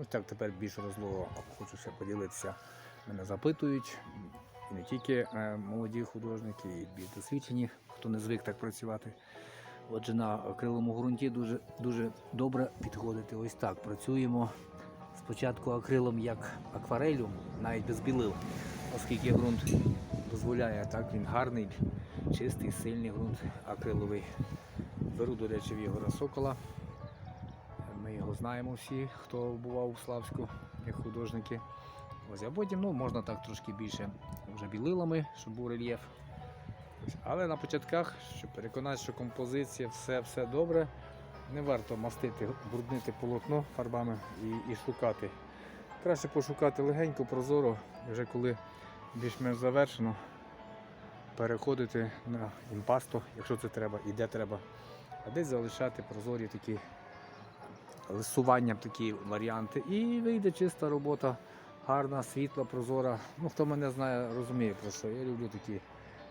Ось так тепер більш розлого хочу поділитися. Мене запитують. І не тільки е, молоді художники, і більш досвідчені, хто не звик так працювати. Отже, на акриловому ґрунті дуже, дуже добре підходити. Ось так. Працюємо спочатку акрилом як акварелю, навіть без білил, оскільки ґрунт дозволяє, так він гарний, чистий, сильний ґрунт акриловий. Беру, до речі, в Єгора Сокола. Ми його знаємо всі, хто бував у Славську, як художники. Ось, а потім ну, можна так трошки більше вже білилами, щоб був рельєф. Але на початках, щоб переконати, що композиція, все, все добре, не варто мастити, бруднити полотно фарбами і, і шукати. Краще пошукати легенько, прозоро, вже коли більш-менш завершено, переходити на імпасто, якщо це треба і де треба, а десь залишати прозорі такі лисуванням такі варіанти. І вийде чиста робота, гарна, світла, прозора. Ну, хто мене знає, розуміє про що. Я люблю такі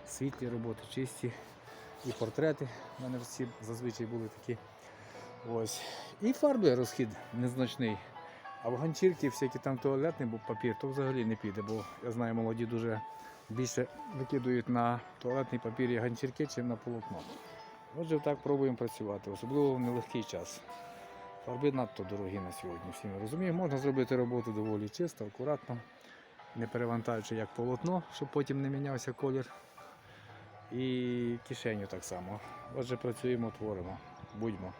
світлі роботи, чисті. І портрети в мене всі зазвичай були такі. Ось. І фарби розхід незначний. А в ганчірки всякі там туалетний папір, то взагалі не піде, бо я знаю, молоді дуже більше викидують на туалетний папір і ганчірки, чим на полотно. Отже, так пробуємо працювати, особливо в нелегкий час. Фарби надто дорогі на сьогодні, всі ми розуміємо. Можна зробити роботу доволі чисто, акуратно, не перевантажуючи як полотно, щоб потім не мінявся колір. І кишеню так само. Отже, працюємо, творимо. Будьмо.